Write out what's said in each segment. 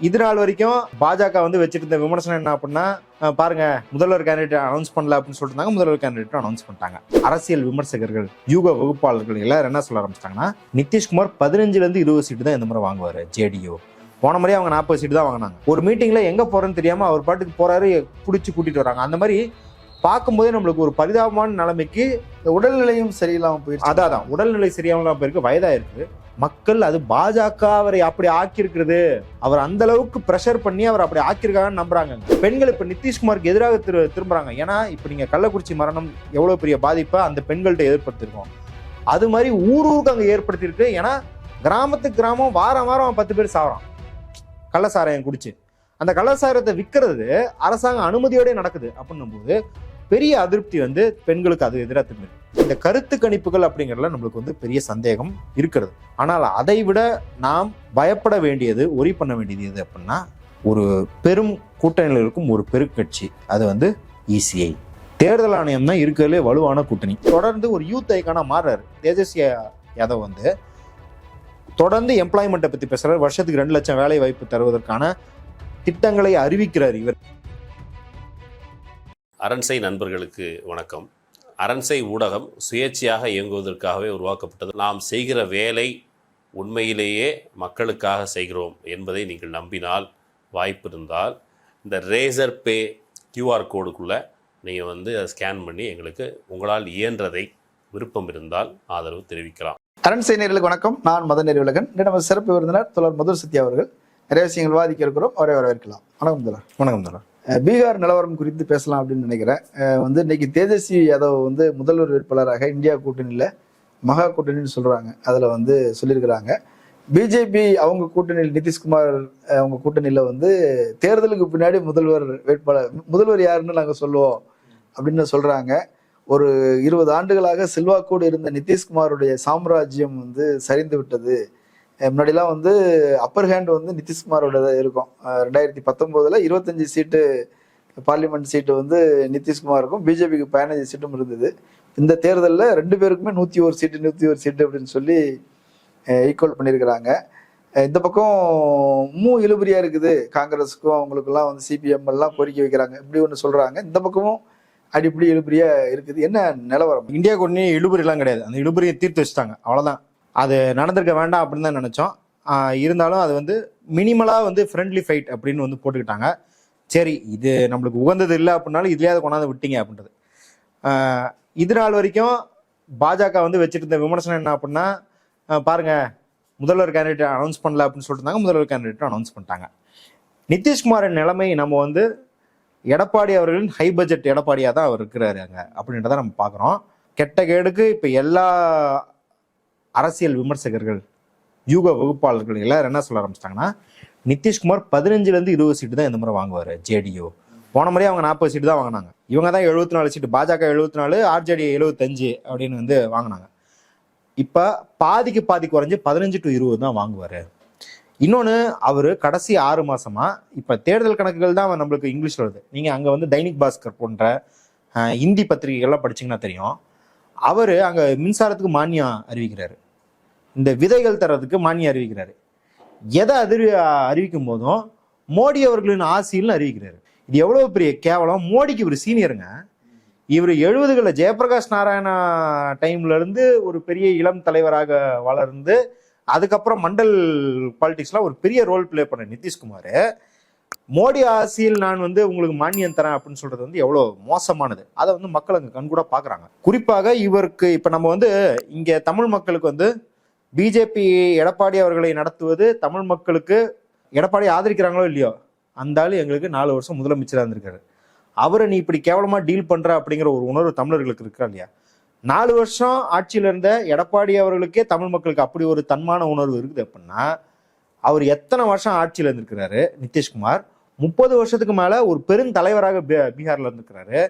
இது நாள் வரைக்கும் பாஜக வந்து வச்சிட்டு இருந்த விமர்சனம் என்ன அப்படின்னா பாருங்க முதல்வர் கேண்டிடேட் அனௌன்ஸ் பண்ணல அப்படின்னு சொல்லிட்டு இருந்தாங்க முதல்வர் கேண்டிடேட் அனௌன்ஸ் பண்ணிட்டாங்க. அரசியல் விமர்சகர்கள் யூக வகுப்பாளர்கள் எல்லாரும் என்ன சொல்ல ஆரம்பிச்சிட்டாங்கன்னா நிதிஷ்குமார் பதினஞ்சுல இருந்து இருபது சீட்டு தான் இந்த முறை வாங்குவாரு ஜேடியோ போன முறையே அவங்க நாற்பது சீட்டு தான் வாங்கினாங்க. ஒரு மீட்டிங்ல எங்க போறேன்னு தெரியாம அவர் பாட்டுக்கு போறாரு பிடிச்சி கூட்டிட்டு வராங்க. அந்த மாதிரி பார்க்கும்போதே நம்மளுக்கு ஒரு பரிதாபமான நிலைமைக்கு உடல்நிலையும் சரியில்லாம போயிடுச்சு அதான். உடல்நிலை சரியாமலாம் போயிருக்கு வயதாயிருக்கு. மக்கள் அது பாஜக அவரை அப்படி ஆக்கியிருக்கிறது. அவர் அந்த அளவுக்கு ப்ரெஷர் பண்ணி அவர் அப்படி ஆக்கியிருக்காங்கன்னு நம்புறாங்க. பெண்கள் இப்ப நிதிஷ்குமாருக்கு எதிராக திரு திரும்புறாங்க. ஏன்னா இப்ப நீங்க கள்ளக்குறிச்சி மரணம் எவ்வளவு பெரிய பாதிப்பை அந்த பெண்கள்கிட்ட ஏற்படுத்திருக்கோம் அது மாதிரி ஊர் ஊருக்கு அங்கே ஏற்படுத்தியிருக்கு. ஏன்னா கிராமத்துக்கு கிராமம் வாரம் வாரம் பத்து பேர் சாவறான். கள்ளசாராயம் குடிச்சு. அந்த கள்ளசாரத்தை விற்கிறது அரசாங்க அனுமதியோடய நடக்குது. அப்படின்னும் போது பெரிய அதிருப்தி வந்து பெண்களுக்கு அது எதிராக திரும்புது. இந்த கருத்து கணிப்புகள் அப்படிங்கிறதுல நம்மளுக்கு வந்து பெரிய சந்தேகம் இருக்கிறது. ஆனால் அதை விட நாம் பயப்பட வேண்டியது ஒரி பண்ண வேண்டியது எது அப்படின்னா ஒரு பெரும் கூட்டணியில் இருக்கும் ஒரு பெருக்கட்சி அது வந்து இசிஐ தேர்தல் ஆணையம் தான் இருக்கிறதுலே வலுவான கூட்டணி. தொடர்ந்து ஒரு யூத் ஐக்கானா மாறுறாரு. தேஜஸ்வி யாதவ் வந்து தொடர்ந்து எம்ப்ளாய்மெண்ட்டை பற்றி பேசுகிறார் வருஷத்துக்கு ரெண்டு லட்சம் வேலை வாய்ப்பு தருவதற்கான திட்டங்களை அறிவிக்கிறார் இவர். அரண்சை நண்பர்களுக்கு வணக்கம். அரண்சை ஊடகம் சுயேட்சையாக இயங்குவதற்காகவே உருவாக்கப்பட்டது. நாம் செய்கிற வேலை உண்மையிலேயே மக்களுக்காக செய்கிறோம் என்பதை நீங்கள் நம்பினால் வாய்ப்பு இருந்தால் இந்த ரேசர் பே கியூஆர் கோடுக்குள்ளே நீங்கள் வந்து அதை ஸ்கேன் பண்ணி எங்களுக்கு உங்களால் இயன்றதை விருப்பம் இருந்தால் ஆதரவு தெரிவிக்கலாம். அரண் செய்தியர்களுக்கு வணக்கம். நான் மதன் நெறிவுலகன் நம்ம சிறப்பு விருந்தினர் தொடர் மதுர் சத்யா அவர்கள். நிறைய விஷயங்கள் விவாதிக்க இருக்கிறோம். அவரை வரவேற்கலாம். வணக்கம் முதல்வர் வணக்கம் தோழர். பீகார் நிலவரம் குறித்து பேசலாம் அப்படின்னு நினைக்கிறேன். வந்து இன்னைக்கு தேஜஸ்வி யாதவ் வந்து முதல்வர் வேட்பாளராக இந்தியா கூட்டணியில் மகா கூட்டணின்னு சொல்கிறாங்க அதில் வந்து சொல்லியிருக்கிறாங்க. பிஜேபி அவங்க கூட்டணியில் நிதிஷ்குமார் அவங்க கூட்டணியில் வந்து தேர்தலுக்கு பின்னாடி முதல்வர் வேட்பாளர் முதல்வர் யாருன்னு நாங்கள் சொல்லுவோம் அப்படின்னு சொல்கிறாங்க ஒரு இருபது ஆண்டுகளாக செல்வாக்கோடு இருந்த நிதிஷ்குமாருடைய சாம்ராஜ்யம் வந்து சரிந்து விட்டது. முன்னாடிலாம் வந்து அப்பர் ஹேண்ட் வந்து நிதிஷ்குமாரோட இருக்கும். ரெண்டாயிரத்தி பத்தொம்போதில் இருபத்தஞ்சி சீட்டு பார்லிமெண்ட் சீட்டு வந்து நிதிஷ்குமாருக்கும் பிஜேபிக்கு பதினஞ்சு சீட்டும் இருந்தது. இந்த தேர்தலில் ரெண்டு பேருக்குமே நூற்றி ஒரு சீட்டு நூற்றி ஒரு சீட்டு அப்படின்னு சொல்லி ஈக்குவல் பண்ணியிருக்கிறாங்க. இந்த பக்கம் மூ இழுபறியா இருக்குது. காங்கிரஸுக்கும் அவங்களுக்கெல்லாம் வந்து சிபிஎம் எல்லாம் கோரிக்கை வைக்கிறாங்க. இப்படி ஒன்று சொல்றாங்க. இந்த பக்கமும் அடிப்படி இழுபறியா இருக்குது. என்ன நிலவரம்? இந்தியா கூட்டணி இழுபறிலாம் கிடையாது. அந்த இழுபறியை தீர்த்து வச்சுட்டாங்க. அவ்வளோதான் அது நடந்திருக்க வேண்டாம் அப்படின்னு தான் நினச்சோம். இருந்தாலும் அது வந்து மினிமலாக வந்து ஃப்ரெண்ட்லி ஃபைட் அப்படின்னு வந்து போட்டுக்கிட்டாங்க. சரி இது நம்மளுக்கு உகந்தது இல்லை அப்படின்னாலும் இதுலேயாவது கொண்டாந்து விட்டீங்க அப்படின்றது. இது நாள் வரைக்கும் பாஜக வந்து வச்சுட்டு இருந்த விமர்சனம் என்ன அப்படின்னா பாருங்க முதல்வர் கேண்டிடேட் அனௌன்ஸ் பண்ணல அப்படின்னு சொல்லிட்டு இருந்தாங்க முதல்வர் கேண்டிடேட் அனௌன்ஸ் பண்ணிட்டாங்க. நிதிஷ்குமாரின் நிலைமை நம்ம வந்து எடப்பாடி அவர்களின் ஹை பட்ஜெட் எடப்பாடியாக தான் அவர் இருக்கிறாரு அங்கே அப்படின்றத நம்ம பார்க்குறோம். கெட்ட கேடுக்கு இப்போ எல்லா அரசியல் விமர்சகர்கள் யூக வகுப்பாளர்கள் எல்லாரும் என்ன சொல்ல ஆரம்பிச்சிட்டாங்கன்னா நிதிஷ்குமார் பதினஞ்சுலேருந்து இருபது சீட்டு தான் இந்த முறை வாங்குவார் ஜேடியோ போன முறையே அவங்க நாற்பது சீட்டு தான் வாங்கினாங்க. இவங்க தான் எழுபத்தி நாலு சீட்டு பாஜக எழுபத்தி நாலு ஆர்ஜேடி எழுபத்தஞ்சு அப்படின்னு வந்து வாங்கினாங்க. இப்போ பாதிக்கு பாதி குறைஞ்சி பதினஞ்சு டு இருபது தான் வாங்குவார். இன்னொன்று அவர் கடைசி ஆறு மாசமா இப்போ தேர்தல் கணக்குகள் தான் நம்மளுக்கு இங்கிலீஷ் வருது. நீங்கள் அங்கே வந்து தைனிக் பாஸ்கர் போன்ற ஹிந்தி இந்தி பத்திரிகைகள்லாம் படிச்சிங்கன்னா தெரியும். அவர் அங்கே மின்சாரத்துக்கு மானியம் அறிவிக்கிறாரு. இந்த விதைகள் தர்றதுக்கு மானியம் அறிவிக்கிறாரு. எதை அறிவி அறிவிக்கும் போதும் மோடி அவர்களின் ஆசின்னு அறிவிக்கிறாரு. இது எவ்வளவு பெரிய கேவலம்? மோடிக்கு இவர் சீனியருங்க. இவர் எழுபதுகளில் ஜெயபிரகாஷ் நாராயணா டைம்ல இருந்து ஒரு பெரிய இளம் தலைவராக வளர்ந்து அதுக்கப்புறம் மண்டல் பாலிடிக்ஸ்லாம் ஒரு பெரிய ரோல் ப்ளே பண்ண நிதிஷ்குமார். மோடி ஆசியில் நான் வந்து உங்களுக்கு மானியம் தரேன் அப்படின்னு சொல்றது வந்து எவ்வளோ மோசமானது. அதை வந்து மக்கள் அங்கே கண்கூட பார்க்குறாங்க குறிப்பாக இவருக்கு இப்போ நம்ம வந்து இங்கே தமிழ் மக்களுக்கு வந்து பிஜேபி எடப்பாடி அவர்களை நடத்துவது தமிழ் மக்களுக்கு எடப்பாடி ஆதரிக்கிறாங்களோ இல்லையோ அந்த ஆள் எங்களுக்கு நாலு வருஷம் முதலமைச்சராக இருந்திருக்காரு. அவரை நீ இப்படி கேவலமாக டீல் பண்ற அப்படிங்கிற ஒரு உணர்வு தமிழர்களுக்கு இருக்கா இல்லையா? நாலு வருஷம் ஆட்சியில் இருந்த எடப்பாடி அவர்களுக்கே தமிழ் மக்களுக்கு அப்படி ஒரு தன்மான உணர்வு இருக்குது அப்படின்னா அவர் எத்தனை வருஷம் ஆட்சியில் இருந்திருக்கிறாரு? நிதிஷ்குமார் முப்பது வருஷத்துக்கு மேலே ஒரு பெருந்தலைவராக பீ- பீகார்ல இருந்திருக்கிறாரு.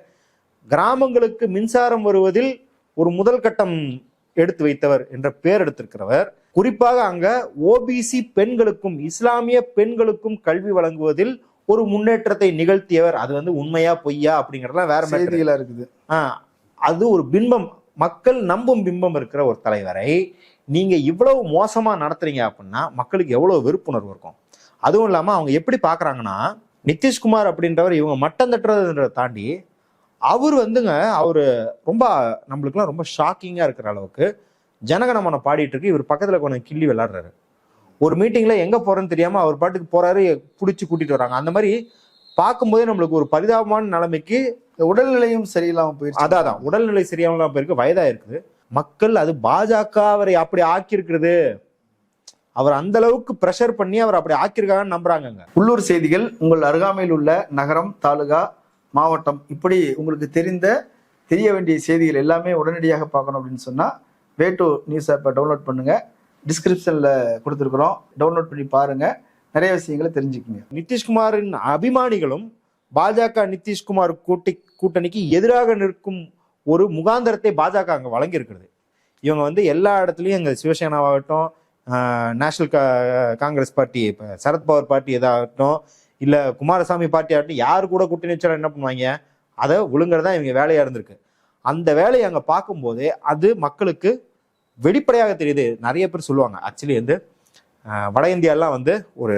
கிராமங்களுக்கு மின்சாரம் வருவதில் ஒரு முதல் கட்டம் எடுத்து வைத்தவர் என்ற பேர் எடுத்திருக்கிறவர். குறிப்பாக அங்க ஓபிசி பெண்களுக்கும் இஸ்லாமிய பெண்களுக்கும் கல்வி வழங்குவதில் ஒரு முன்னேற்றத்தை நிகழ்த்தியவர். அது வந்து உண்மையா பொய்யா அப்படிங்கறதெல்லாம் வேற. செய்திகளா இருக்குது. ஆஹ் அது ஒரு பிம்பம். மக்கள் நம்பும் பிம்பம் இருக்கிற ஒரு தலைவரை நீங்க இவ்வளவு மோசமா நடத்துறீங்க அப்படின்னா மக்களுக்கு எவ்வளவு வெறுப்புணர்வு இருக்கும். அதுவும் இல்லாம அவங்க எப்படி பாக்குறாங்கன்னா நிதிஷ்குமார் அப்படின்றவர் இவங்க மட்டம் தட்டுறதுன்றதை தாண்டி அவர் வந்துங்க அவரு ரொம்ப நம்மளுக்குலாம் ரொம்ப ஷாக்கிங்கா இருக்கிற அளவுக்கு ஜனகணமன பாடிட்டு இருக்கு. இவர் பக்கத்துல கொஞ்சம் கிள்ளி விளையாடுறாரு. ஒரு மீட்டிங்ல எங்க போறேன்னு தெரியாம அவர் பாட்டுக்கு போறாரு புடிச்சு கூட்டிட்டு வராங்க. அந்த மாதிரி பார்க்கும்போதே நம்மளுக்கு ஒரு பரிதாபமான நிலைமைக்கு உடல்நிலையும் சரியில்லாம போயிடுச்சு அதான் அதான். உடல்நிலை சரியாமலாம் போயிருக்கு. வயதா இருக்குது. மக்கள் அது பாஜக அவரை அப்படி ஆக்கியிருக்கிறது. அவர் அந்த அளவுக்கு பிரஷர் பண்ணி அவர் அப்படி ஆக்கியிருக்காங்கன்னு நம்புறாங்கங்க. உள்ளூர் செய்திகள் உங்கள் அருகாமையில் உள்ள நகரம் தாலுகா மாவட்டம். இப்படி உங்களுக்கு தெரிந்த தெரிய வேண்டிய செய்திகள் எல்லாமே உடனடியாக பார்க்கணும் அப்படின்னு சொன்னால் வே நியூஸ் ஆப்பை டவுன்லோட் பண்ணுங்கள் டிஸ்கிரிப்ஷனில் கொடுத்துருக்குறோம். டவுன்லோட் பண்ணி பாருங்கள் நிறைய விஷயங்களை தெரிஞ்சுக்குங்க. நிதிஷ்குமாரின் அபிமானிகளும் பாஜக நிதிஷ்குமார் கூட்டி கூட்டணிக்கு எதிராக நிற்கும் ஒரு முகாந்தரத்தை பாஜக அங்கே வழங்கி இருக்கிறது இவங்க வந்து எல்லா இடத்துலையும் எங்கள் சிவசேனாவாகட்டும் நேஷனல் காங்கிரஸ் பார்ட்டி இப்போ சரத்பவர் பார்ட்டி எதாகட்டும் இல்லை குமாரசாமி பார்ட்டி ஆகட்டும் யார் கூட கூட்டணி வச்சாலும் என்ன பண்ணுவாங்க? அதை ஒழுங்குறதா இவங்க வேலையாக இருந்திருக்கு. அந்த வேலையை அங்கே பார்க்கும்போது அது மக்களுக்கு வெளிப்படையாக தெரியுது. நிறைய பேர் சொல்லுவாங்க. ஆக்சுவலி வந்து வட இந்தியாலாம் வந்து ஒரு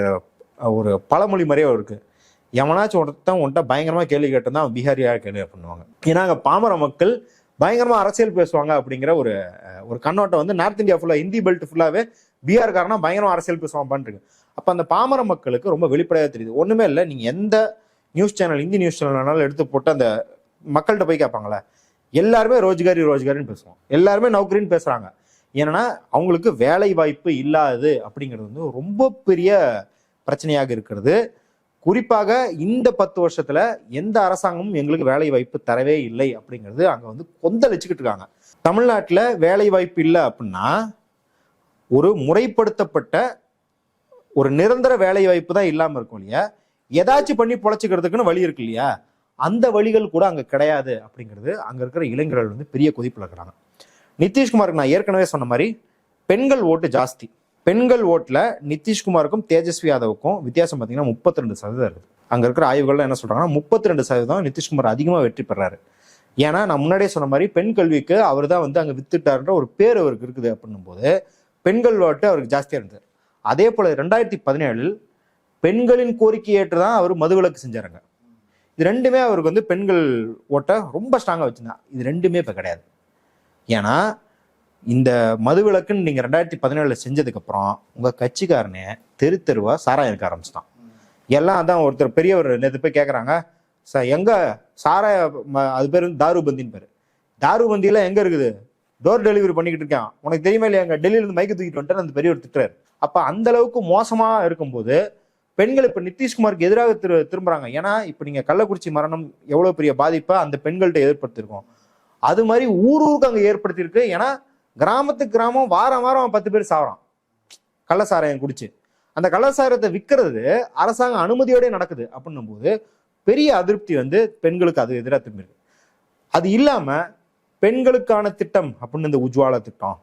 ஒரு பழமொழி மாதிரியே இருக்குது எவனாச்சும் ஒருத்தன் உன்ட்ட பயங்கரமாக கேள்வி கேட்டிருந்தா அவன் பீகாரியாக கேள்வி பண்ணுவாங்க. ஏன்னா அங்கே பாமர மக்கள் பயங்கரமாக அரசியல் பேசுவாங்க அப்படிங்கிற ஒரு ஒரு கண்ணோட்டம் வந்து நார்த் இந்தியா ஃபுல்லாக இந்தி பெல்ட் ஃபுல்லாகவே பீகார்காரனா பயங்கரமாக அரசியல் பேசுவான் பண்ணிருக்கு அப்போ அந்த பாமர மக்களுக்கு ரொம்ப வெளிப்படையாக தெரியுது. ஒன்றுமே இல்லை நீங்கள் எந்த news channel Hindi news channel வேணாலும் எடுத்து போட்டு அந்த மக்கள்கிட்ட போய் கேட்பாங்களே எல்லாருமே ரோஜ்காரி ரோஜ்காரின்னு பேசுவோம். எல்லாருமே நௌக்கரின்னு பேசுகிறாங்க ஏன்னா அவங்களுக்கு வேலை வாய்ப்பு இல்லாது அப்படிங்கிறது வந்து ரொம்ப பெரிய பிரச்சனையாக இருக்கிறது. குறிப்பாக இந்த பத்து வருஷத்துல எந்த அரசாங்கமும் எங்களுக்கு வேலை வாய்ப்பு தரவே இல்லை அப்படிங்கிறது அங்க வந்து கொந்தளிச்சுக்கிட்டு இருக்காங்க. தமிழ்நாட்டில் வேலை வாய்ப்பு இல்லை அப்படின்னா ஒரு முறைப்படுத்தப்பட்ட ஒரு நிரந்தர வேலை வாய்ப்பு தான் இல்லாம இருக்கும் இல்லையா? ஏதாச்சும் பண்ணி பொழைச்சிக்கிறதுக்குன்னு வழி இருக்கு இல்லையா? அந்த வழிகள் கூட அங்க கிடையாது அப்படிங்கிறது அங்க இருக்கிற இளைஞர்கள் வந்து பெரிய கொதிப்புல இருக்கிறாங்க. நிதிஷ்குமாருக்கு நான் ஏற்கனவே சொன்ன மாதிரி பெண்கள் ஓட்டு ஜாஸ்தி. பெண்கள் ஓட்டுல நிதிஷ்குமாருக்கும் தேஜஸ்வி யாதவுக்கும் வித்தியாசம் பார்த்தீங்கன்னா முப்பத்தி ரெண்டு சதவீதம் இருக்குது அங்க இருக்கிற ஆய்வுகள்லாம் என்ன சொல்றாங்கன்னா முப்பத்தி ரெண்டு சதவீதம் நிதிஷ்குமார் அதிகமா வெற்றி பெறாரு. ஏன்னா நான் முன்னாடியே சொன்ன மாதிரி பெண் கல்விக்கு அவர் தான் வந்து அங்க வித்துட்டாருன்ற ஒரு பேர் அவருக்கு இருக்குது அப்படின்னும் போது பெண்கள் ஓட்டு அவருக்கு ஜாஸ்தியா இருந்தது. அதே போல ரெண்டாயிரத்தி பதினேழில் பெண்களின் கோரிக்கை ஏற்று தான் அவர் மதுவிலக்கு செஞ்சாருங்க. இது ரெண்டுமே அவருக்கு வந்து பெண்கள் ஓட்டை ரொம்ப ஸ்ட்ராங்காக வச்சுருந்தான் இது ரெண்டுமே இப்போ கிடையாது. ஏன்னா இந்த மதுவிலக்குன்னு நீங்கள் ரெண்டாயிரத்தி பதினேழில் செஞ்சதுக்கப்புறம் உங்கள் கட்சிக்காரனே தெரு தெருவாக சாராயம் இருக்க ஆரம்பிச்சிட்டான். எல்லாம் அதான் ஒருத்தர் பெரியவர் நேற்று போய் கேட்குறாங்க ச எங்கே சாராய அது பேர் வந்து தாருபந்தின்னு பேர். தாருபந்தியெல்லாம் எங்கே இருக்குது? டோர் டெலிவரி பண்ணிக்கிட்டு இருக்கான். உனக்கு தெரியுமா இல்லையா? எங்க டெல்லியிலிருந்து மைக்கு தூக்கிட்டு வந்துட்டு அந்த பெரியவர் திட்டுறாரு. அப்போ அந்த அளவுக்கு மோசமாக இருக்கும்போது பெண்கள் இப்போ நிதிஷ்குமாருக்கு எதிராக திரு திரும்புறாங்க. ஏன்னா இப்போ நீங்கள் கள்ளக்குறிச்சி மரணம் எவ்வளோ பெரிய பாதிப்பை அந்த பெண்கள்கிட்ட ஏற்படுத்தியிருக்கோம். அது மாதிரி ஊர் ஊருக்கு அங்கே ஏற்படுத்தியிருக்கு. ஏன்னா கிராமத்துக்கு கிராமம் வாரம் வாரம் பத்து பேர் சாவறான். கள்ளசாராயம் குடிச்சு. அந்த கள்ளசாரத்தை விற்கிறது அரசாங்க அனுமதியோடய நடக்குது அப்படின்னும் போது பெரிய அதிருப்தி வந்து பெண்களுக்கு அது எதிராக திரும்பியிருக்கு. அது இல்லாமல் பெண்களுக்கான திட்டம் அப்படின்னு இந்த உஜ்வாலா திட்டம்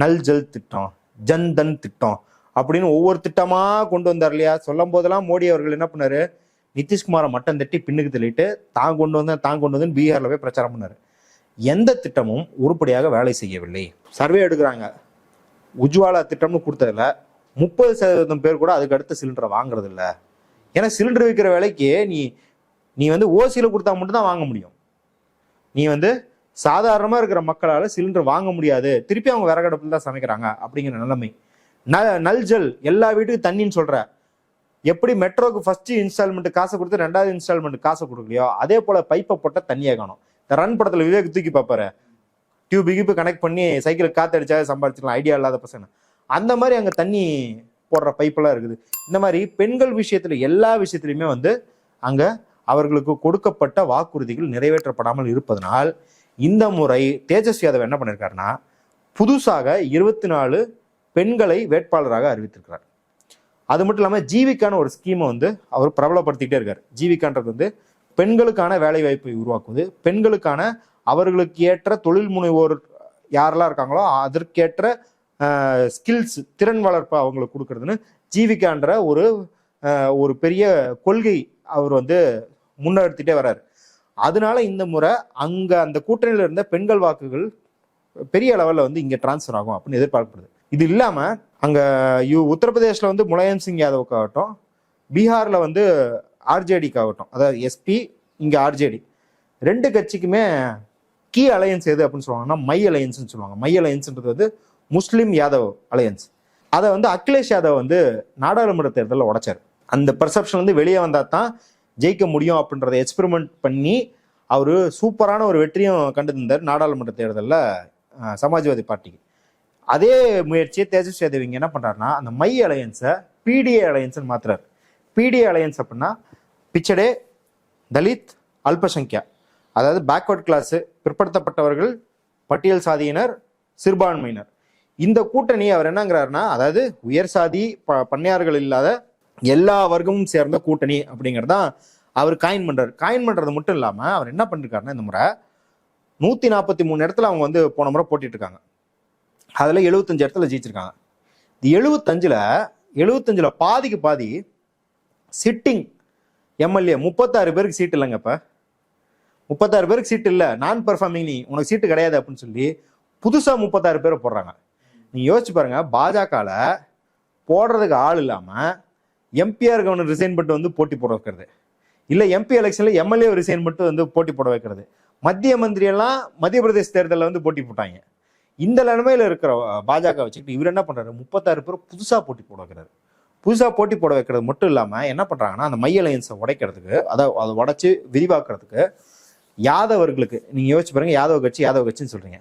நல் ஜல் திட்டம் ஜன்தன் திட்டம் அப்படின்னு ஒவ்வொரு திட்டமா கொண்டு வந்தார் இல்லையா? சொல்லும் போதெல்லாம் மோடி அவர்கள் என்ன பண்ணாரு? நிதிஷ்குமாரை மட்டம் தட்டி பின்னுக்கு தள்ளிட்டு தான் கொண்டு வந்தேன் தான் கொண்டு வந்து பீகார்ல போய் பிரச்சாரம் பண்ணாரு. எந்த திட்டமும் உருப்படியாக வேலை செய்யவில்லை. சர்வே எடுக்கிறாங்க. உஜ்வாலா திட்டம்னு கொடுத்ததுல முப்பது சதவீதம் பேர் கூட அதுக்கு அடுத்த சிலிண்டரை வாங்குறது இல்லை. ஏன்னா சிலிண்டர் விற்கிற விலைக்கு நீ நீ வந்து ஓசியில் கொடுத்தா மட்டும்தான் வாங்க முடியும். நீ வந்து சாதாரணமாக இருக்கிற மக்களால் சிலிண்டர் வாங்க முடியாது. திருப்பி அவங்க விறகடுப்பில் தான் சமைக்கிறாங்க அப்படிங்கிற நிலைமை. ந நல் ஜல் எல்லா வீட்டுக்கும் தண்ணின்னு சொல்கிற எப்படி மெட்ரோக்கு ஃபஸ்ட்டு இன்ஸ்டால்மெண்ட் காசை கொடுத்து ரெண்டாவது இன்ஸ்டால்மெண்ட் காசை கொடுக்கலையோ அதே போல் பைப்பை போட்ட தண்ணியாக காணும். இந்த ரன் படத்தில் விவேக் தூக்கி பார்ப்பாரு. டியூப் கியூப் கனெக்ட் பண்ணி சைக்கிள் காத்தடிச்சா சம்பாதிச்சிக்கலாம் ஐடியா இல்லாத பசங்க. அந்த மாதிரி அங்கே தண்ணி போடுற பைப்பெல்லாம் இருக்குது. இந்த மாதிரி பெண்கள் விஷயத்தில் எல்லா விஷயத்துலையுமே வந்து அங்கே அவர்களுக்கு கொடுக்கப்பட்ட வாக்குறுதிகள் நிறைவேற்றப்படாமல் இருப்பதனால் இந்த முறை தேஜஸ்வி யாதவ் என்ன பண்ணியிருக்காருன்னா புதுசாக இருபத்தி நாலு பெண்களை வேட்பாளராக அறிவித்திருக்கிறார். அது மட்டும் இல்லாமல் ஜீவிக்கான ஒரு ஸ்கீமை வந்து அவர் பிரபலப்படுத்திக்கிட்டே இருக்கார். ஜீவிக்கான்றது வந்து பெண்களுக்கான வேலை வாய்ப்பை உருவாக்குவது பெண்களுக்கான அவர்களுக்கு ஏற்ற தொழில் முனைவோர் யாரெல்லாம் இருக்காங்களோ அதற்கேற்ற ஸ்கில்ஸ் திறன் வளர்ப்பு அவங்களுக்கு கொடுக்கறதுன்னு ஜீவிக்கான்ற ஒரு ஒரு பெரிய கொள்கை அவர் வந்து முன்னெடுத்துட்டே வர்றாரு. அதனால இந்த முறை அங்க அந்த கூட்டணியில இருந்த பெண்கள் வாக்குகள் பெரிய அளவில் வந்து இங்க டிரான்ஸ்ஃபர் ஆகும் அப்படின்னு எதிர்பார்க்கப்படுது. இது இல்லாம அங்க யூ உத்தரப்பிரதேசில் வந்து முலாயம் சிங் யாதவுக்கு ஆகட்டும் பீகார்ல வந்து ஆர்ஜேடிக்கு ஆகட்டும் அதாவது எஸ்பி இங்க ஆர்ஜேடி. ரெண்டு கட்சிக்குமே கீ அலையன்ஸ் எது அப்படின்னு சொல்லுவாங்கன்னா மை அலையன்ஸ்னு சொல்லுவாங்க. மை அலையன்ஸ்ன்றது வந்து முஸ்லீம் யாதவ் அலையன்ஸ். அதை வந்து அகிலேஷ் யாதவ் வந்து நாடாளுமன்ற தேர்தலில் உடைச்சார். அந்த பெர்செப்ஷன் வந்து வெளியே வந்தால் தான் ஜெயிக்க முடியும் அப்படின்றத எக்ஸ்பெரிமெண்ட் பண்ணி அவர் சூப்பரான ஒரு வெற்றியும் கண்டு தந்தார் நாடாளுமன்ற தேர்தலில் சமாஜ்வாதி பார்ட்டிக்கு. அதே முயற்சியை தேஜஸ்வி யாதவ் இங்கே என்ன பண்ணுறாருன்னா அந்த மை அலையன்ஸை பிடிஏ அலையன்ஸ்னு மாத்துறாரு. பிடிஏ அலையன்ஸ் அப்படின்னா பிச்சடே தலித் அல்பசங்கியா. அதாவது பேக்வர்ட் கிளாஸு பிற்படுத்தப்பட்டவர்கள் பட்டியல் சாதியினர் சிறுபான்மையினர். இந்த கூட்டணி அவர் என்னங்கிறாருன்னா அதாவது உயர் சாதி ப பண்ணையார்கள் இல்லாத எல்லா வர்க்கமும் சேர்ந்த கூட்டணி அப்படிங்கிறதான் அவர் காயின் பண்றாரு. காயின் பண்றது மட்டும் இல்லாம அவர் என்ன பண்ணிருக்காருன்னா இந்த முறை நூத்தி நாற்பத்தி மூணு இடத்துல அவங்க வந்து போன முறை போட்டிட்டு இருக்காங்க அதுல எழுபத்தஞ்சு இடத்துல ஜெயிச்சிருக்காங்க. இந்த எழுபத்தஞ்சுல எழுபத்தஞ்சுல பாதிக்கு பாதி சிட்டிங் எம்எல்ஏ முப்பத்தாறு பேருக்கு சீட் இல்லைங்க இப்ப. முப்பத்தாறு பேருக்கு சீட் இல்லை நான் பெர்ஃபார்மிங் நீ உனக்கு சீட்டு கிடையாது அப்படின்னு சொல்லி புதுசா முப்பத்தாறு பேரை போடுறாங்க. நீங்க யோசிச்சு பாருங்க பாஜகவில் போடுறதுக்கு ஆள் இல்லாமல் எம்பிஆர் கவர்னர் ரிசைன் பண்ணிட்டு வந்து போட்டி போட வைக்கிறது. இல்லை எம்பி எலெக்ஷனில் எம்எல்ஏ ரிசைன் பண்ணிட்டு வந்து போட்டி போட வைக்கிறது. மத்திய மந்திரியெல்லாம் மத்திய பிரதேச தேர்தலில் வந்து போட்டி போட்டாங்க. இந்த நிலைமையில் இருக்கிற பாஜக வச்சுக்கிட்டு இவர் என்ன பண்ணுறாரு முப்பத்தாறு பேர் புதுசாக போட்டி போட வைக்கிறாரு. புதுசாக போட்டி போட வைக்கிறது மட்டும் இல்லாமல் என்ன பண்ணுறாங்கன்னா அந்த மைய அலையன்ஸை உடைக்கிறதுக்கு அதை அதை உடச்சி விரிவாக்குறதுக்கு யாதவர்களுக்கு நீங்கள் யோசிச்சு பாருங்க யாதவ கட்சி யாதவ கட்சின்னு சொல்கிறீங்க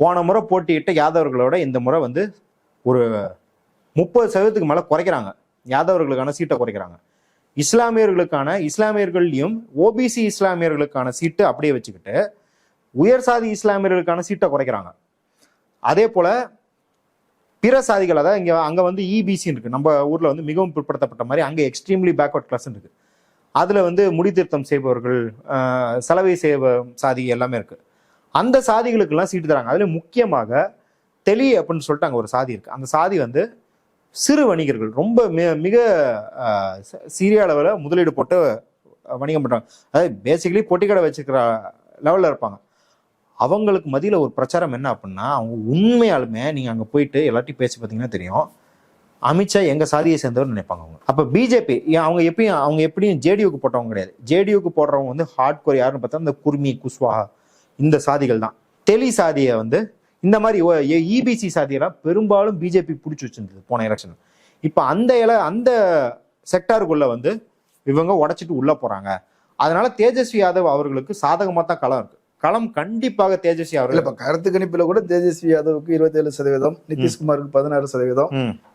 போன முறை போட்டியிட்ட யாதவர்களோட இந்த முறை வந்து ஒரு முப்பது சதவீதத்துக்கு மேலே குறைக்கிறாங்க. யாதவர்களுக்கான சீட்டை குறைக்கிறாங்க. இஸ்லாமியர்களுக்கான இஸ்லாமியர்கள்லையும் ஓபிசி இஸ்லாமியர்களுக்கான சீட்டு அப்படியே வச்சுக்கிட்டு உயர் சாதி இஸ்லாமியர்களுக்கான சீட்டை குறைக்கிறாங்க. அதே போல பிற சாதிகள் அதாவது இங்கே அங்கே வந்து இபிசின்னு இருக்கு. நம்ம ஊரில் வந்து மிகவும் பிற்படுத்தப்பட்ட மாதிரி அங்கே எக்ஸ்ட்ரீம்லி பேக்வர்ட் கிளாஸ் இருக்கு. அதில் வந்து முடித்திருத்தம் செய்பவர்கள் சலவை செய்வ சாதி எல்லாமே இருக்கு. அந்த சாதிகளுக்கெல்லாம் சீட்டு தராங்க. அதில் முக்கியமாக தெளி அப்படின்னு சொல்லிட்டு அங்கே ஒரு சாதி இருக்கு. அந்த சாதி வந்து சிறு வணிகர்கள் ரொம்ப மிக மிக சிறிய அளவில் முதலீடு போட்டு வணிகம் பண்ணுறாங்க அதாவது பேசிக்கலி பொட்டிக்கடை வச்சுக்கிற லெவலில் இருப்பாங்க. அவங்களுக்கு மதியில் ஒரு பிரச்சாரம் என்ன அப்படின்னா அவங்க உண்மையாலுமே நீங்கள் அங்கே போயிட்டு எல்லாத்தையும் பேசி பார்த்தீங்கன்னா தெரியும். அமித்ஷா எங்கள் சாதியை சேர்ந்தவர் நினைப்பாங்க அவங்க. அப்போ பிஜேபி அவங்க எப்பயும் அவங்க எப்படியும் ஜேடியூக்கு போட்டவங்க கிடையாது. ஜேடியூக்கு போடுறவங்க வந்து ஹார்ட் கோர் யாருன்னு பார்த்தா இந்த குர்மி குஸ்வா இந்த சாதிகள் தான். தெளி சாதியை வந்து இந்த மாதிரி இபிசி சாதியெல்லாம் பெரும்பாலும் பிஜேபி பிடிச்சி வச்சிருந்தது போன எலெக்ஷன் இப்போ அந்த இல அந்த செக்டாருக்குள்ள வந்து இவங்க உடைச்சிட்டு உள்ள போறாங்க. அதனால தேஜஸ்வி யாதவ் அவர்களுக்கு சாதகமா தான் களம் இருக்கு. களம் கண்டிப்பாக தேஜஸ்வி அவர்கள் இப்ப கருத்து கணிப்புல கூட தேஜஸ்வி யாதவுக்கு இருபத்தேழு சதவீதம் நிதிஷ்குமாருக்கு பதினாறு சதவீதம்.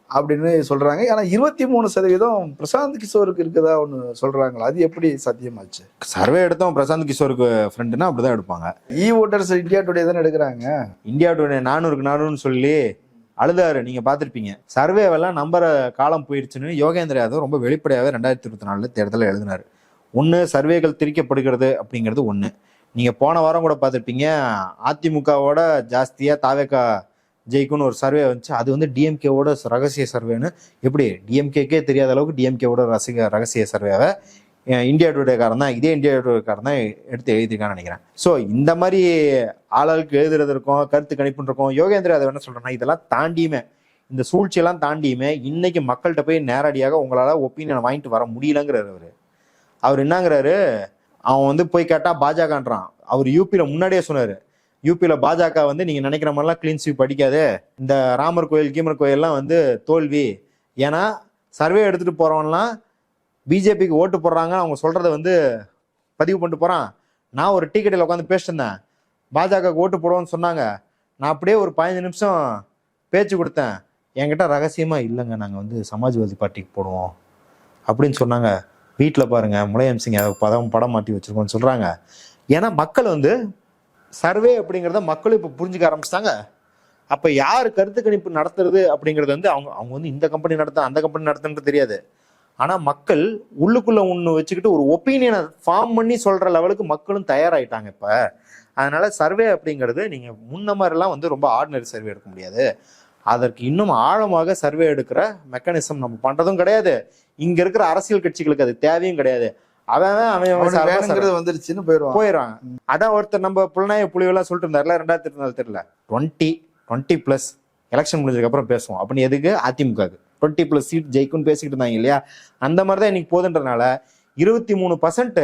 அப்படின்னு சொல்றாங்க. ஆனா இருபத்தி மூணு சதவீதம் பிரசாந்த் கிஷோருக்கு இருக்குதா ஒண்ணு சொல்றாங்களா? அது எப்படி சாத்தியமாச்சு? சர்வே எடுத்தோம். பிரசாந்த் கிஷோருக்கு ஃப்ரெண்டுனா அப்படிதான் எடுப்பாங்க. இ ஓட்டர்ஸ் இந்தியா டுடே தானே எடுக்கிறாங்க? இந்தியா டுடே நானூறுக்கு நானூறுன்னு சொல்லி அழுதாரு. நீங்க பார்த்திருப்பீங்க. சர்வேவெல்லாம் நம்புற காலம் போயிடுச்சுன்னு யோகேந்திர யாதவ் ரொம்ப வெளிப்படையாவே ரெண்டாயிரத்தி இருபத்தி நாலுல தேர்தலில் எழுதினாரு. ஒன்று சர்வேகள் திரிக்கப்படுகிறது அப்படிங்கிறது ஒன்று நீங்க போன வாரம் கூட பார்த்திருப்பீங்க. அதிமுகவோட ஜாஸ்தியா தாவேக்கா ஜெயிக்கும்னு ஒரு சர்வே வந்துச்சு. அது வந்து டிஎம்கேவோட ரகசிய சர்வேன்னு எப்படி? டிஎம்கேக்கே தெரியாத அளவுக்கு டிஎம்கேவோட ரசிக ரகசிய சர்வேவை இந்தியா டுடேக்காரன் தான் இதே இந்தியா டுடேக்காரன் தான் எடுத்து எழுதியிருக்கான்னு நினைக்கிறேன். ஸோ இந்த மாதிரி ஆளாளுக்கு எழுதுறது இருக்கும் கருத்து கணிப்புன்னு இருக்கும் யோகேந்திர அதை என்ன சொல்கிறேன்னா இதெல்லாம் தாண்டியுமே இந்த சூழ்ச்சியெல்லாம் தாண்டியுமே இன்னைக்கு மக்கள்கிட்ட போய் நேரடியாக உங்களால் ஒப்பீனியன் வாங்கிட்டு வர முடியலங்கிறாரு அவர். அவர் என்னங்கிறாரு? அவன் வந்து போய் கேட்டால் பாஜகன்றான். அவர் யூபியில் முன்னாடியே சொன்னார். யூபியில் பாஜக வந்து நீங்கள் நினைக்கிற மாதிரிலாம் கிளீன் ஸ்வீப் அடிக்காது. இந்த ராமர் கோயில் கீமர் கோயில்லாம் வந்து தோல்வி. ஏன்னா சர்வே எடுத்துகிட்டு போகிறவன்லாம் பிஜேபிக்கு ஓட்டு போடுறாங்க அவங்க சொல்கிறத வந்து பதிவு பண்ணிட்டு போகிறான் நான் ஒரு டிக்கெட்டில் உட்காந்து பேசிட்டுருந்தேன் பாஜக ஓட்டு போடுவோன்னு சொன்னாங்க. நான் அப்படியே ஒரு பதினஞ்சு நிமிஷம் பேச்சு கொடுத்தேன். என்கிட்ட ரகசியமாக இல்லைங்க நாங்கள் வந்து சமாஜ்வாதி பார்ட்டிக்கு போடுவோம் அப்படின்னு சொன்னாங்க. வீட்டில் பாருங்க முலையம் சிங் பதம் படம் மாட்டி வச்சுருக்கோன்னு சொல்கிறாங்க ஏன்னா மக்கள் வந்து சர்வே அப்படிங்கிறத மக்களும் இப்போ புரிஞ்சுக்க ஆரம்பிச்சிட்டாங்க. அப்போ யார் கருத்து கணிப்பு நடத்துறது அப்படிங்கிறது வந்து அவங்க அவங்க வந்து இந்த கம்பெனி நடத்த அந்த கம்பெனி நடத்துன்றது தெரியாது. ஆனால் மக்கள் உள்ளுக்குள்ளே ஒன்று வச்சுக்கிட்டு ஒரு ஒப்பீனியனை ஃபார்ம் பண்ணி சொல்கிற லெவலுக்கு மக்களும் தயாராகிட்டாங்க இப்போ. அதனால் சர்வே அப்படிங்கிறது நீங்கள் முன்ன மாதிரிலாம் வந்து ரொம்ப ஆர்டினரி சர்வே எடுக்க முடியாது. அதற்கு இன்னும் ஆழமாக சர்வே எடுக்கிற மெக்கானிசம் நம்ம பண்ணுறதும் கிடையாது. இங்கே இருக்கிற அரசியல் கட்சிகளுக்கு அது தேவையும் கிடையாது. அவன் அவன் வேணுங்கிறது வந்துருச்சுன்னு போயிடுவான். போயிடுறாங்க. அதான் ஒருத்தர் நம்ம புலனாய்வு புலிவெல்லாம் சொல்லிட்டு இருந்தார்ல ரெண்டாயிரத்தி நாலு தெரியல. டுவெண்ட்டி டுவெண்ட்டி பிளஸ் எலெக்ஷன் முடிஞ்சதுக்கு அப்புறம் பேசுவோம் அப்படின்னு எதுக்கு? அதிமுகக்கு டுவெண்ட்டி ப்ளஸ் சீட் ஜெயிக்கும்னு பேசிக்கிட்டு இருந்தாங்க இல்லையா? அந்த மாதிரி தான் இன்னைக்கு போதுன்றனால இருபத்தி மூணு பர்சன்ட்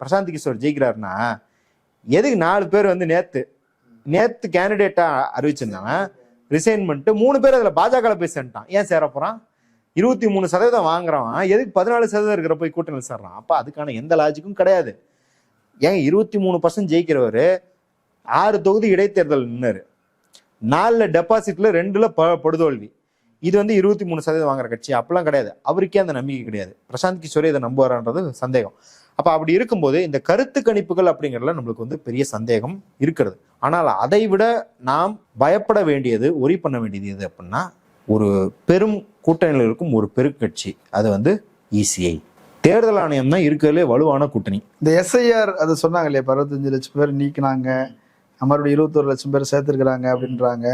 பிரசாந்த் கிஷோர் ஜெயிக்கிறாருன்னா எதுக்கு நாலு பேர் வந்து நேத்து நேத்து கேண்டிடேட்டா அறிவிச்சிருந்தாங்க. ரிசைன் பண்ணிட்டு மூணு பேர் அதுல பாஜக போய் சேர்ந்துட்டான். ஏன் சேர போறான்? இருபத்தி மூணு சதவீதம் வாங்குறவன் எதுக்கு பதினாலு சதவீதம் இருக்கிற போய் கூட்டணி சேர்றான்? அப்போ அதுக்கான எந்த லாஜிக்கும் கிடையாது. ஏன் இருபத்தி மூணு பர்சன்ட் ஜெயிக்கிறவர் ஆறு தொகுதி இடைத்தேர்தல் நின்னாரு. நாலில் டெபாசிட்ல ரெண்டுல ப படுதோல்வி. இது வந்து இருபத்தி மூணு சதவீதம் வாங்குற கட்சி. அப்பெல்லாம் கிடையாது. அவருக்கே அந்த நம்பிக்கை கிடையாது. பிரசாந்த் கிஷோரே இதை நம்புவாரான்றது சந்தேகம். அப்போ அப்படி இருக்கும்போது இந்த கருத்து கணிப்புகள் அப்படிங்கிறதுல நம்மளுக்கு வந்து பெரிய சந்தேகம் இருக்கிறது. ஆனால் அதை விட நாம் பயப்பட வேண்டியது ஒரி பண்ண வேண்டியது எது அப்படின்னா ஒரு பெரும் கூட்டணியில் இருக்கும் ஒரு பெருக்கட்சி அது வந்து இசிஐ தேர்தல் ஆணையம் தான் இருக்கிறதுலே வலுவான கூட்டணி. இந்த எஸ்ஐஆர் அதை சொன்னாங்க இல்லையா? அறுபத்தஞ்சு லட்சம் பேர் நீக்கினாங்க. மறுபடியும் இருபத்தொரு லட்சம் பேர் சேர்த்துருக்குறாங்க அப்படின்றாங்க.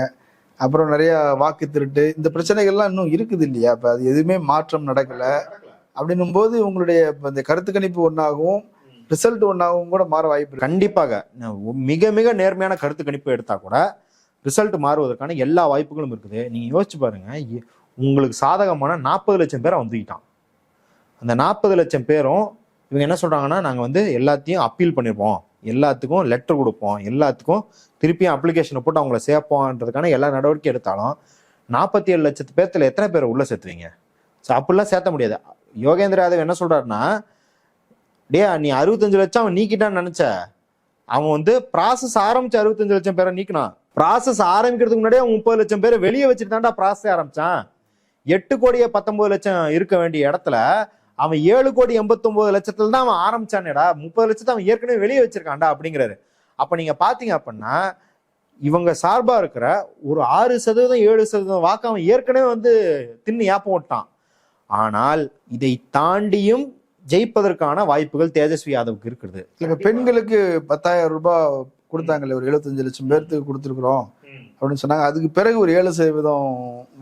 அப்புறம் நிறைய வாக்கு திருட்டு. இந்த பிரச்சனைகள்லாம் இன்னும் இருக்குது இல்லையா? இப்ப அது எதுவுமே மாற்றம் நடக்கல. அப்படின்னும் போது உங்களுடைய இந்த கருத்து கணிப்பு ஒன்றாகவும் ரிசல்ட் ஒன்றாகவும் கூட மாற வாய்ப்பு கண்டிப்பாக. மிக மிக நேர்மையான கருத்து கணிப்பு எடுத்தா கூட ரிசல்ட் மாறுவதற்கான எல்லா வாய்ப்புகளும் இருக்குது. நீங்கள் யோசிச்சு பாருங்க உங்களுக்கு சாதகமான நாற்பது லட்சம் பேரை வந்துக்கிட்டான் அந்த நாற்பது லட்சம் பேரும் இவங்க என்ன சொல்கிறாங்கன்னா நாங்கள் வந்து எல்லாத்தையும் அப்பீல் பண்ணிருப்போம். எல்லாத்துக்கும் லெட்டர் கொடுப்போம். எல்லாத்துக்கும் திருப்பியும் அப்ளிகேஷனை போட்டு அவங்கள சேர்ப்போன்றதுக்கான எல்லா நடவடிக்கை எடுத்தாலும் நாற்பத்தி ஏழு லட்சத்து பேர்த்தில் எத்தனை பேரை உள்ளே சேர்த்துவீங்க? ஸோ அப்படிலாம் சேர்த்த முடியாது. யோகேந்திர யாதவ் என்ன சொல்கிறாருன்னா டே நீ அறுபத்தஞ்சு லட்சம் அவன் நீக்கிட்டான்னு நினச்ச. அவன் வந்து ப்ராசஸ் ஆரம்பிச்சு அறுபத்தஞ்சு லட்சம் பேரை நீக்கினான். ப்ராசஸ் ஆரம்பிக்கிறதுக்கு முன்னாடியே முப்பது லட்சம் பேர் வெளியே வச்சுட்டு தான்டா ப்ராசஸ் ஆரம்பிச்சான். எட்டு கோடியே பத்தொன்பது லட்சம் இருக்க வேண்டிய இடத்துல அவன் ஏழு கோடி எண்பத்தொம்பது லட்சத்துல தான் அவன் ஆரம்பிச்சானேடா. முப்பது லட்சத்தை அவன் ஏற்கனவே வெளியே வச்சிருக்கான்டா அப்படிங்கிறாரு. அப்ப நீங்க பாத்தீங்க அப்படின்னா இவங்க சார்பா இருக்கிற ஒரு ஆறு சதவீதம் ஏழு சதவீதம் வாக்கு அவன் ஏற்கனவே வந்து தின்னு ஏப்பம் விட்டான். ஆனால் இதை தாண்டியும் ஜெயிப்பதற்கான வாய்ப்புகள் தேஜஸ்வி யாதவுக்கு இருக்குது. பெண்களுக்கு பத்தாயிரம் ரூபாய் கொடுத்தாங்கல்ல ஒரு எழுபத்தஞ்சு லட்சம் பேர்த்துக்கு கொடுத்துருக்குறோம் அப்படின்னு சொன்னாங்க. அதுக்கு பிறகு ஒரு ஏழு சதவீதம்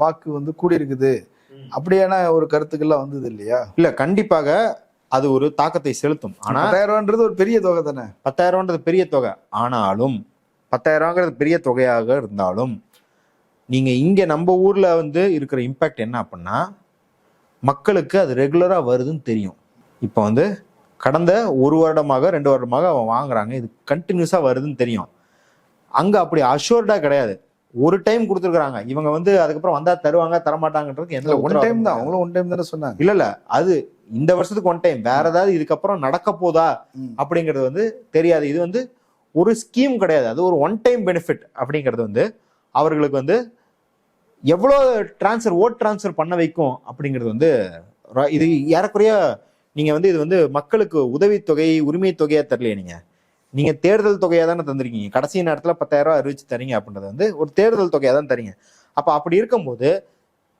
வாக்கு வந்து கூடி இருக்குது அப்படியான ஒரு கருத்துக்கள்லாம் வந்தது இல்லையா? இல்ல கண்டிப்பாக அது ஒரு தாக்கத்தை செலுத்தும். ஆனா பத்தாயிரம் ரூபான்றது ஒரு பெரிய தொகை தானே? பத்தாயிரம்ன்றது பெரிய தொகை. ஆனாலும் பத்தாயிரம்ங்கிறது பெரிய தொகையாக இருந்தாலும் நீங்க இங்க நம்ம ஊர்ல வந்து இருக்கிற இம்பாக்ட் என்ன அப்படின்னா மக்களுக்கு அது ரெகுலரா வருதுன்னு தெரியும். இப்போ வந்து கடந்த ஒரு வருடமாக ரெண்டு வருடமாக அவன் வாங்குறாங்க. இது கண்டினியூஸா வருதுன்னு தெரியும். அங்க அப்படி அஷூர்டா கிடையாது. ஒரு டைம் கொடுத்துருக்காங்க இவங்க வந்து அதுக்கப்புறம் வந்தா தருவாங்க தரமாட்டாங்கன்றது எந்த ஒன் டைம் தான். அவங்களும் ஒன் டைம் தானே சொன்னாங்க. இல்ல இல்ல. அது இந்த வருஷத்துக்கு ஒன் டைம் வேற ஏதாவது இதுக்கப்புறம் நடக்க போதா. அப்படிங்கிறது வந்து தெரியாது. இது வந்து ஒரு ஸ்கீம் கிடையாது. அது ஒரு ஒன் டைம் பெனிஃபிட் அப்படிங்கிறது வந்து அவர்களுக்கு வந்து எவ்வளோ ட்ரான்ஸ்ஃபர் ஓட் ட்ரான்ஸ்ஃபர் பண்ண வைக்கும் அப்படிங்கிறது வந்து இது ஏறக்குறைய நீங்க வந்து இது வந்து மக்களுக்கு உதவித்தொகை உரிமை தொகையா தரலையே நீங்க. நீங்க தேர்தல் தொகையா தானே தந்திருக்கீங்க. கடைசி நேரத்துல பத்தாயிரம் ரூபாய் அறிவிச்சு தரீங்க அப்படின்றது வந்து ஒரு தேர்தல் தொகையா தான் தரீங்க அப்ப அப்படி இருக்கும்போது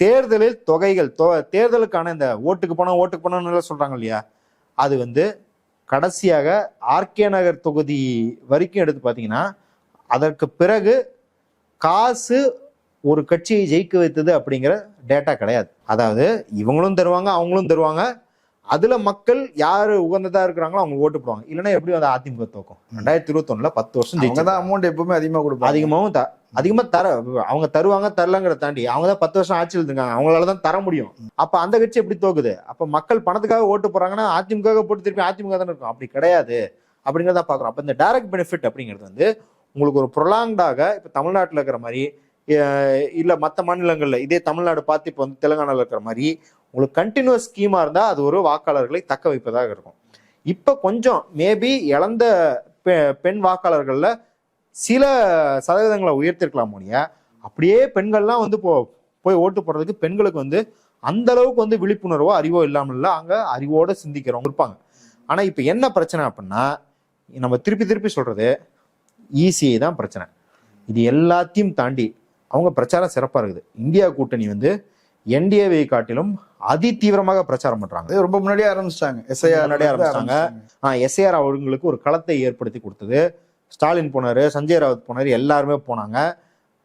தேர்தலில் தொகைகள் தொ- தேர்தலுக்கான இந்த ஓட்டுக்கு போனோம் ஓட்டுக்கு போனோம்னு சொல்றாங்க இல்லையா? அது வந்து கடைசியாக ஆர்கே நகர் தொகுதி வரைக்கும் எடுத்து பார்த்தீங்கன்னா அதற்கு பிறகு காசு ஒரு கட்சியை ஜெயிக்க வைத்தது அப்படிங்கிற டேட்டா கிடையாது. அதாவது இவங்களும் தருவாங்க அவங்களும் தருவாங்க. அதுல மக்கள் யாரு உகந்ததா இருக்கிறாங்களோ அவங்க ஓட்டு போடுவாங்க. இல்லைன்னா எப்படி வந்து அதிமுக தோக்கும்? ரெண்டாயிரத்தி இருபத்தொன்னுல பத்து வருஷம் ஜெயிச்சு தான் அமௌண்ட் எப்பவுமே அதிகமா கொடுப்பாங்க. அதிகமாகவும் த அதிகமா தர அவங்க தருவாங்க தரலங்கிறத தாண்டி அவங்க தான் பத்து வருஷம் ஆட்சியில் இருக்காங்க அவங்களால தான் தர முடியும். அப்ப அந்த கட்சி எப்படி தோக்குது? அப்ப மக்கள் பணத்துக்காக ஓட்டு போறாங்கன்னா அதிமுக போட்டு திருப்பி அதிமுக தானே இருக்கும். அப்படி கிடையாது. அப்படிங்கிறத பாக்குறோம் அப்ப இந்த டைரக்ட் பெனிஃபிட் அப்படிங்கிறது வந்து உங்களுக்கு ஒரு ப்ரொலாங்டாக இப்ப தமிழ்நாட்டுல இருக்கிற மாதிரி இல்ல மற்ற மாநிலங்கள்ல இதே தமிழ்நாடு பார்த்து இப்போ வந்து தெலுங்கானால இருக்கிற மாதிரி உங்களுக்கு கண்டினியூஸ் ஸ்கீமாக இருந்தால் அது ஒரு வாக்காளர்களை தக்க வைப்பதாக இருக்கும். இப்போ கொஞ்சம் மேபி இழந்த பெ- பெண் வாக்காளர்களில் சில சதவீதங்களை உயர்த்திருக்கலாம் முடிய அப்படியே பெண்கள்லாம் வந்து போ போய் ஓட்டு போடுறதுக்கு பெண்களுக்கு வந்து அந்த அளவுக்கு வந்து விழிப்புணர்வோ அறிவோ இல்லாமல் அங்கே அங்க அறிவோட சிந்திக்கிறவங்க இருப்பாங்க. ஆனால் இப்போ என்ன பிரச்சனை அப்படின்னா நம்ம திருப்பி திருப்பி சொல்கிறது இசிஐ தான் பிரச்சனை. இது எல்லாத்தையும் தாண்டி அவங்க பிரச்சாரம் சிறப்பாக இருக்குது. இந்தியா கூட்டணி வந்து என்டிஏவை காட்டிலும் அதி தீவிரமாக பிரச்சாரம் பண்றாங்க. ரொம்ப முன்னாடியே ஆரம்பிச்சிட்டாங்க. எஸ்ஐஆர் முன்னாடியே ஆரம்பிச்சிட்டாங்க. எஸ்ஏஆர் அவங்களுக்கு ஒரு களத்தை ஏற்படுத்தி கொடுத்தது. ஸ்டாலின் போனாரு சஞ்சய் ராவத் போனாரு எல்லாருமே போனாங்க.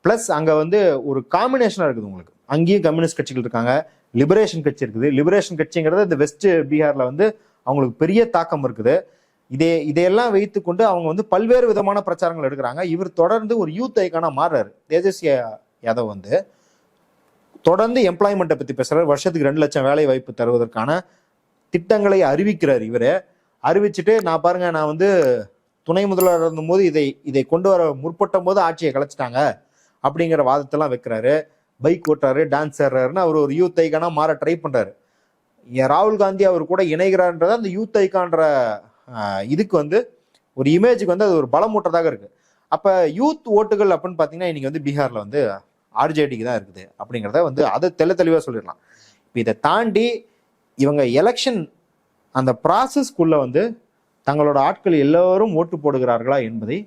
ப்ளஸ் அங்க வந்து ஒரு காம்பினேஷனா இருக்குது உங்களுக்கு. அங்கேயும் கம்யூனிஸ்ட் கட்சிகள் இருக்காங்க. லிபரேஷன் கட்சி இருக்குது. லிபரேஷன் கட்சிங்கிறது இந்த வெஸ்ட் பீகார்ல வந்து அவங்களுக்கு பெரிய தாக்கம் இருக்குது. இதே இதையெல்லாம் வைத்துக்கொண்டு அவங்க வந்து பல்வேறு விதமான பிரச்சாரங்கள் எடுக்கிறாங்க. இவர் தொடர்ந்து ஒரு யூத் ஐக்கானா மாறுறாரு. தேஜஸ்வி யாதவ் வந்து. தொடர்ந்து எம்ப்ளாய்மெண்ட்டை பற்றி பேசுகிறார் வருஷத்துக்கு ரெண்டு லட்சம் வேலை வாய்ப்பு தருவதற்கான திட்டங்களை அறிவிக்கிறார் இவர். அறிவிச்சுட்டு நான் பாருங்க நான் வந்து துணை முதல்வர் இருந்தபோது இதை இதை கொண்டு வர முற்பட்ட போது ஆட்சியை கலைச்சிட்டாங்க அப்படிங்கிற வாதத்தெல்லாம் வைக்கிறாரு. பைக் ஓட்டுறாரு டான்ஸ் ஆடுறாருன்னு அவர் ஒரு யூத் ஐக்கானா மாற ட்ரை பண்ணுறாரு ஏன் ராகுல் காந்தி அவர் கூட இணைகிறார்ன்றத அந்த யூத் ஐக்கான்ற இதுக்கு வந்து ஒரு இமேஜுக்கு வந்து அது ஒரு பலமூட்டதாக இருக்கு. அப்போ யூத் ஓட்டுகள் அப்படின்னு பார்த்தீங்கன்னா இன்னைக்கு வந்து பீகாரில் வந்து ஆர்ஜேடிக்கு தான் இருக்குது அப்படிங்கிறத வந்து அதை தெள்ள தெளிவாக சொல்லிடலாம். இப்போ இதை தாண்டி இவங்க எலெக்ஷன் அந்த ப்ராசஸ்க்குள்ளே வந்து தங்களோட ஆட்கள் எல்லோரும் ஓட்டு போடுகிறார்களா என்பதை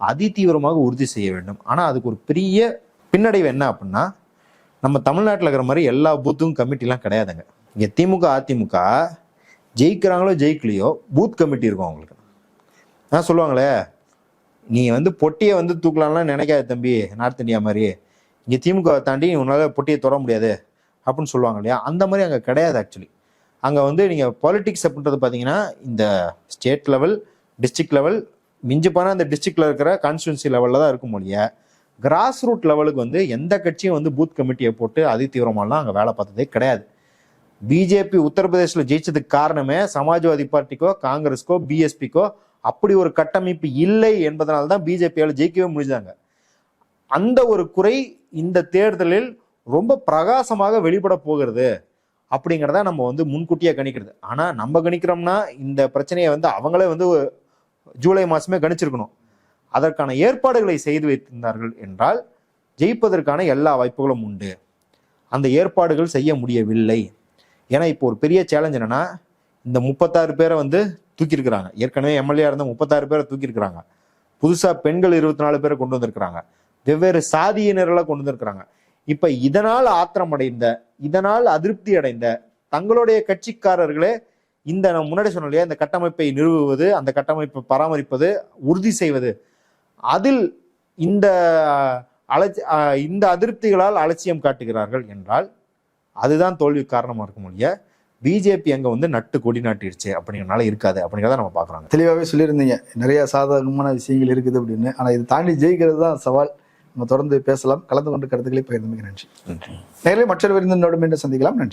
அதிதீவிரமாக உறுதி செய்ய வேண்டும். ஆனால் அதுக்கு ஒரு பெரிய பின்னடைவு என்ன அப்படின்னா நம்ம தமிழ்நாட்டில் இருக்கிற மாதிரி எல்லா பூத்தும் கமிட்டிலாம் கிடையாதுங்க. இங்கே திமுக அதிமுக ஜெயிக்கிறாங்களோ ஜெயிக்கலையோ பூத் கமிட்டி இருக்கும் அவங்களுக்கு. நான் சொல்லுவாங்களே நீ வந்து பொட்டியை வந்து தூக்கலாம்லாம் நினைக்காத தம்பி நார்த் இந்தியா மாதிரி இங்கே திமுக தாண்டி உன்னால் பொட்டியை தொட முடியாது அப்படின்னு சொல்லுவாங்க இல்லையா? அந்த மாதிரி அங்கே கிடையாது ஆக்சுவலி அங்கே வந்து நீங்கள் பாலிட்டிக்ஸ் அப்படின்றது பார்த்தீங்கன்னா இந்த ஸ்டேட் லெவல் டிஸ்ட்ரிக்ட் லெவல் மிஞ்சு போனால் அந்த டிஸ்ட்ரிக்டில் இருக்கிற கான்ஸ்டுவன்சி லெவலில் தான் இருக்கும் மொழிய கிராஸ் ரூட் லெவலுக்கு வந்து எந்த கட்சியும் வந்து பூத் கமிட்டியை போட்டு அதி தீவிரமாலாம் அங்கே வேலை பார்த்ததே கிடையாது. பிஜேபி உத்தரப்பிரதேசில் ஜெயிச்சதுக்கு காரணமே சமாஜ்வாதி பார்ட்டிக்கோ காங்கிரஸ்க்கோ பிஎஸ்பிக்கோ அப்படி ஒரு கட்டமைப்பு இல்லை என்பதனால தான் பிஜேபியால் ஜெயிக்கவே முடிஞ்சாங்க அந்த ஒரு குறை இந்த தேர்தலில் ரொம்ப பிரகாசமாக வெளிப்பட போகிறது அப்படிங்கிறத நம்ம வந்து முன்கூட்டியே கணிக்கிறது. ஆனால் நம்ம கணிக்கிறோம்னா இந்த பிரச்சனையை வந்து அவங்களே வந்து ஜூலை மாதமே கணிச்சிருக்கணும். அதற்கான ஏற்பாடுகளை செய்து வைத்திருந்தார்கள் என்றால் ஜெயிப்பதற்கான எல்லா வாய்ப்புகளும் உண்டு. அந்த ஏற்பாடுகள் செய்ய முடியவில்லை. ஏன்னா இப்போ ஒரு பெரிய சேலஞ்ச் என்னென்னா இந்த முப்பத்தாறு பேரை வந்து தூக்கியிருக்கிறாங்க. ஏற்கனவே எம்எல்ஏ இருந்த முப்பத்தாறு பேரை தூக்கியிருக்கிறாங்க. புதுசாக பெண்கள் இருபத்தி நாலு பேரை கொண்டு வந்திருக்கிறாங்க. வெவ்வேறு சாதியினர்களை கொண்டு வந்திருக்கிறாங்க. இப்ப இதனால் ஆத்திரமடைந்த இதனால் அதிருப்தி அடைந்த தங்களுடைய கட்சிக்காரர்களே இந்த நான் முன்னாடி சொன்ன இல்லையா இந்த கட்டமைப்பை நிறுவுவது அந்த கட்டமைப்பை பராமரிப்பது உறுதி செய்வது. அதில் இந்த அலட்சி இந்த அதிருப்திகளால் அலட்சியம் காட்டுகிறார்கள் என்றால் அதுதான் தோல்வி காரணமாக இருக்கும் முடிய பிஜேபி அங்கே வந்து நட்டு கொடி நாட்டிடுச்சு அப்படிங்கிறனால இருக்காது அப்படிங்கிறத நம்ம பார்க்குறாங்க. தெளிவாகவே சொல்லியிருந்தீங்க. நிறைய சாதகமான விஷயங்கள் இருக்குது அப்படின்னு. ஆனால் இது தாண்டி ஜெயிக்கிறது தான் சவால். நம்ம தொடர்ந்து பேசலாம். கலந்து கொண்டு கருத்துக்களை பகிர்ந்து நன்றி. நேரில் மற்றொரு விருந்தினோடு மீண்டும் சந்திக்கலாம். நன்றி.